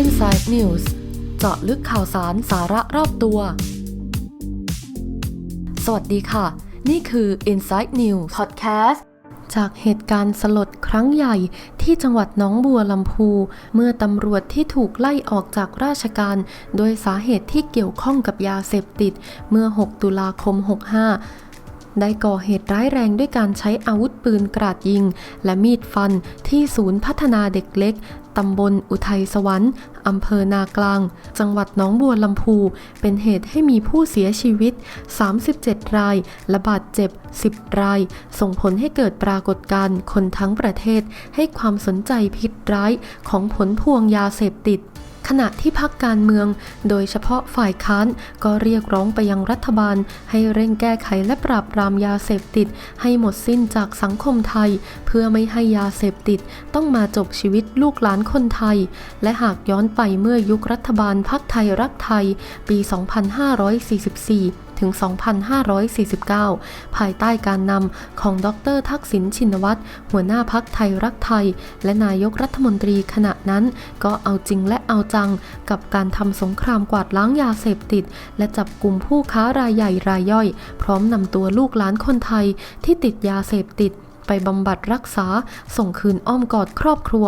Inside News เจาะลึกข่าวสารสาระรอบตัว สวัสดีค่ะ นี่คือ Inside News Podcast จากเหตุการณ์สลดครั้งใหญ่ที่จังหวัดหนองบัวลำพู เมื่อตำรวจที่ถูกไล่ออกจากราชการ โดยสาเหตุที่เกี่ยวข้องกับยาเสพติด เมื่อ 6 ตุลาคม 65 ได้ก่อเหตุร้ายแรงด้วยการใช้อาวุธปืนกราดยิง และมีดฟันที่ศูนย์พัฒนาเด็กเล็กตำบลอุทัยสวรรค์อำเภอนากลาง จังหวัดหนองบัวลำพู เป็นเหตุให้มีผู้เสียชีวิต 37 ราย และบาดเจ็บ 10 ราย ส่งผลให้เกิดปรากฏการณ์คนทั้งประเทศให้ความสนใจพิษร้ายของผลพวงยาเสพติด ขณะที่พักการเมือง โดยเฉพาะฝ่ายค้านก็เรียกร้องไปยังรัฐบาล ให้เร่งแก้ไขและปราบปรามยาเสพติด ให้หมดสิ้นจากสังคมไทย เพื่อไม่ให้ยาเสพติด ต้องมาจบชีวิตลูกหลานคนไทย และหากย้อนไปเมื่อยุครัฐบาลพักไทยรักไทย ปี 2544 ถึง 2549 ภายใต้การนำของดรทักษิณชินวัตรหัวหน้าพักไทยรักไทย และนายกรัฐมนตรีขณะนั้นก็เอาจริงและเอาจัง กับการทำสงครามกวาดล้างยาเสพติด และจับกลุ่มผู้ค้ารายใหญ่รายย่อย พร้อมนำตัวลูกหลานคนไทยที่ติดยาเสพติด ไปบำบัดรักษาส่งคืนอ้อมกอดครอบครัว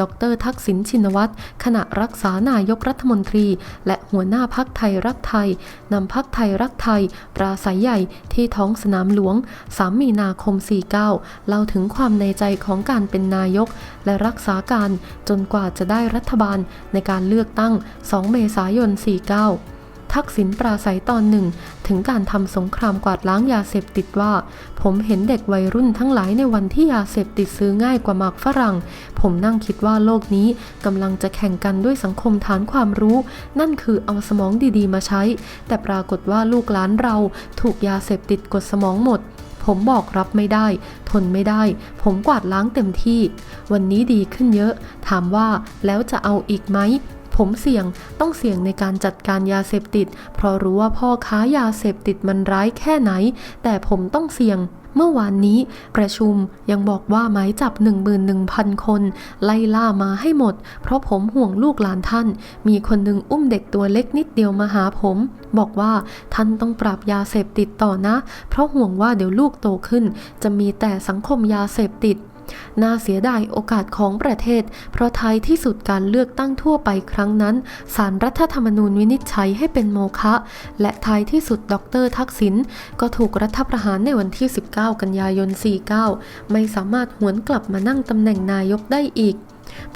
ดรทักษิณชินวัตรขณะรักษานายกรัฐมนตรี และหัวหน้าพักไทยรักไทยนำพักไทยรักไทย ปราศัยใหญ่ที่ท้องสนามหลวง 3 มีนาคม 49 เล่าถึงความในใจของการเป็นนายก และรักษาการจนกว่าจะได้รัฐบาลในการเลือกตั้ง 2 เมษายน 49 ทักษิณปราศัยตอนหนึ่ง ถึงการทำสงครามกวาดล้างยาเสพติดว่า ผมเห็นเด็กวัยรุ่นทั้งหลายในวันที่ยาเสพติดซื้อง่ายกว่าหมากฝรั่ง ผมนั่งคิดว่าโลกนี้กำลังจะแข่งกันด้วยสังคมฐานความรู้ นั่นคือเอาสมองดีๆ มาใช้ แต่ปรากฏว่าลูกหลานเราถูกยาเสพติดกดสมองหมดผมบอกรับไม่ได้ ทนไม่ได้ ผมกวาดล้างเต็มที่ วันนี้ดีขึ้นเยอะ ถามว่าแล้วจะเอาอีกไหม ผมเสี่ยงต้องเสี่ยงในการจัดการยาเสพติด เพราะรู้ว่าพ่อค้ายาเสพติดมันร้ายแค่ไหน แต่ผมต้องเสี่ยงเมื่อวานนี้ประชุมยังบอกว่าหมายจับ 11,000 คน ไล่ล่ามาให้หมด เพราะผมห่วงลูกหลานท่าน มีคนหนึ่งอุ้มเด็กตัวเล็กนิดเดียวมาหาผม บอกว่าท่านต้องปราบยาเสพติดต่อนะ เพราะห่วงว่าเดี๋ยวลูกโตขึ้น จะมีแต่สังคมยาเสพติด น่าเสียดายโอกาสของประเทศ เพราะท้ายที่สุดการเลือกตั้งทั่วไปครั้งนั้นสารรัฐธรรมนูญวินิจฉัยให้เป็นโมฆะและท้ายที่สุดดรทักษิณก็ถูกรัฐประหารในวันที่ 19 กันยายน 49 ไม่สามารถหวนกลับมานั่งตำแหน่งนายกได้อีก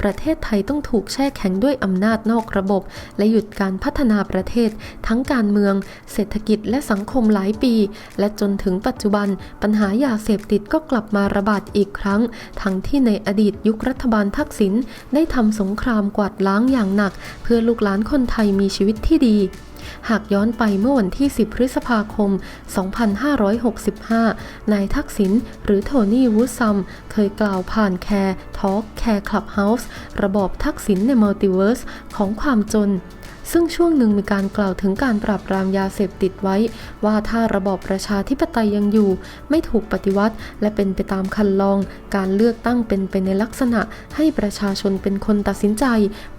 ประเทศไทยต้องถูกแช่แข็งด้วยอำนาจนอกระบบ และหยุดการพัฒนาประเทศ ทั้งการเมือง เศรษฐกิจและสังคมหลายปี และจนถึงปัจจุบัน ปัญหายาเสพติดก็กลับมาระบาดอีกครั้ง ทั้งที่ในอดีตยุครัฐบาลทักษิณได้ทำสงครามกวาดล้างอย่างหนัก เพื่อลูกหลานคนไทยมีชีวิตที่ดี หากย้อนไปเมื่อวันที่ 10 พฤษภาคม 2565 นายทักษิณหรือโทนี่วูซัม เคยกล่าวผ่านแคร์ทอล์กแคร์คลับเฮาส์ระบอบทักษิณในมัลติเวิร์สของความจน ซึ่งช่วงหนึ่งมีการกล่าวถึงการปราบปรามยาเสพติดไว้ ว่าถ้าระบอบประชาธิปไตยยังอยู่ ไม่ถูกปฏิวัติ และเป็นไปตามคันลอง การเลือกตั้งเป็นไปในลักษณะ ให้ประชาชนเป็นคนตัดสินใจ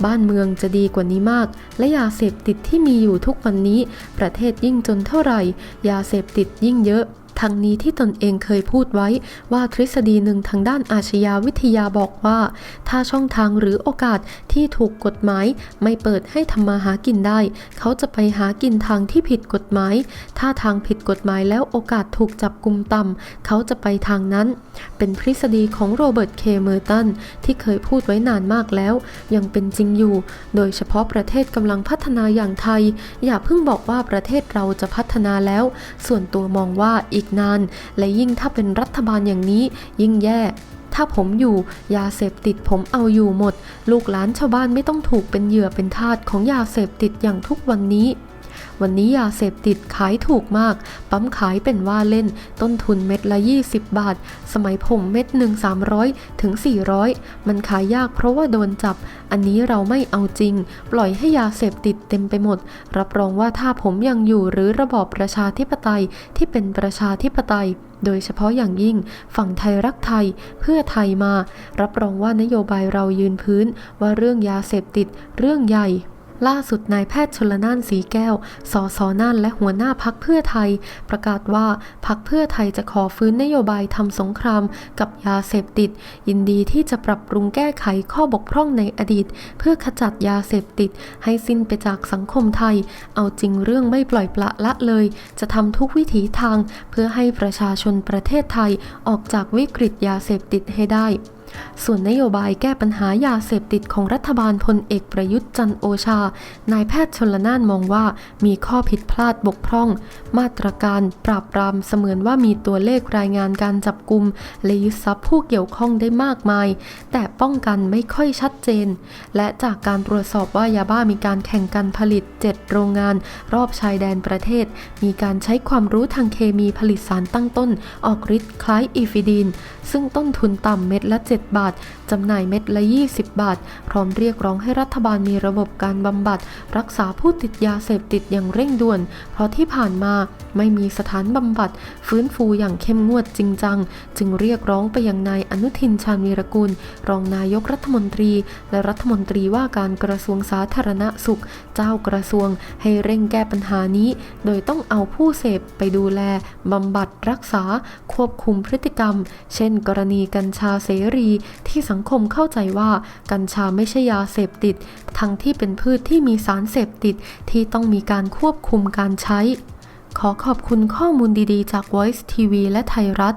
บ้านเมืองจะดีกว่านี้มาก และยาเสพติดที่มีอยู่ทุกวันนี้ ประเทศยิ่งจนเท่าไหร่ ยาเสพติดยิ่งเยอะ ทั้งนี้ที่ตนเองเคยพูดไว้ว่าทฤษฎีหนึ่งทางด้านอาชญาวิทยาบอกว่า ถ้าช่องทางหรือโอกาสที่ถูกกฎหมาย ไม่เปิดให้ทำมาหากินได้ เขาจะไปหากินทางที่ผิดกฎหมาย ถ้าทางผิดกฎหมายแล้วโอกาสถูกจับกุมต่ำเขาจะไปทางนั้น เป็นทฤษฎีของโรเบิร์ตเคเมอร์ตันที่เคยพูดไว้นานมากแล้ว ยังเป็นจริงอยู่ โดยเฉพาะประเทศกำลังพัฒนาอย่างไทย อย่าเพิ่งบอกว่าประเทศเราจะพัฒนาแล้ว ส่วนตัวมองว่าอีกนาน และยิ่งถ้าเป็นรัฐบาลอย่างนี้ ยิ่งแย่ ถ้าผมอยู่ยาเสพติดผมเอาอยู่หมด ลูกหลานชาวบ้านไม่ต้องถูกเป็นเหยื่อเป็นทาสของยาเสพติดอย่างทุกวันนี้ วันนี้ยาเสพติดขายถูกมาก ปั๊มขายเป็นว่าเล่น ต้นทุนเม็ดละ 20 บาท สมัยผมเม็ดหนึ่ง300 ถึง 400 มันขายยากเพราะว่าโดนจับ อันนี้เราไม่เอาจริง ปล่อยให้ยาเสพติดเต็มไปหมด รับรองว่าถ้าผมยังอยู่หรือระบอบประชาธิปไตยที่เป็นประชาธิปไตยโดยเฉพาะอย่างยิ่งฝั่งไทยรักไทยเพื่อไทยมา รับรองว่านโยบายเรายืนพื้นว่าเรื่องยาเสพติดเรื่องใหญ่ ล่าสุดนายแพทย์ชลนานสีแก้ว สสน่านและหัวหน้าพักเพื่อไทย ประกาศว่าพักเพื่อไทยจะขอฟื้นนโยบายทำสงครามกับยาเสพติด ยินดีที่จะปรับปรุงแก้ไขข้อบกพร่องในอดีต เพื่อขจัดยาเสพติด ให้สิ้นไปจากสังคมไทย เอาจริงเรื่องไม่ปล่อยปละละเลย จะทำทุกวิถีทาง เพื่อให้ประชาชนประเทศไทยออกจากวิกฤตยาเสพติดให้ได้ ส่วนนโยบายแก้ปัญหายาเสพติดของรัฐบาลพลเอกประยุทธ์จันโอชา นายแพทย์ชนละนานมองว่ามีข้อผิดพลาดบกพร่อง มาตรการปราบปรามเสมือนว่ามีตัวเลขรายงานการจับกลุ่มและยึดทรัพย์ผู้เกี่ยวข้องได้มากมาย แต่ป้องกันไม่ค่อยชัดเจน และจากการตรวจสอบว่ายาบ้ามีการแข่งกันผลิต 7 โรงงาน รอบชายแดนประเทศ มีการใช้ความรู้ทางเคมีผลิตสารตั้งต้น ออกฤทธิ์คล้ายอีฟิดีน ซึ่งต้นทุนต่ำเม็ดละ7บาท จำหน่ายเม็ดละ 20 บาท พร้อมเรียกร้องให้รัฐบาลมีระบบการบำบัด รักษาผู้ติดยาเสพติดอย่างเร่งด่วน เพราะที่ผ่านมาไม่มีสถานบำบัด ฟื้นฟูอย่างเข้มงวดจริงจัง จึงเรียกร้องไปยังนายอนุทินชาญวีรกุล รองนายกรัฐมนตรี และรัฐมนตรีว่าการกระทรวงสาธารณสุข เจ้ากระทรวง ให้เร่งแก้ปัญหานี้ โดยต้องเอาผู้เสพไปดูแลบำบัดรักษาควบคุมพฤติกรรม เช่น กรณีกัญชาเสรีที่สังคมเข้าใจว่ากัญชาไม่ใช่ยาเสพติด ทั้งที่เป็นพืชที่มีสารเสพติดที่ต้องมีการควบคุมการใช้ ขอขอบคุณข้อมูลดีๆ จาก Voice TV และไทยรัฐ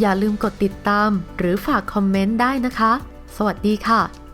อย่าลืมกดติดตามหรือฝากคอมเมนต์ได้นะคะ สวัสดีค่ะ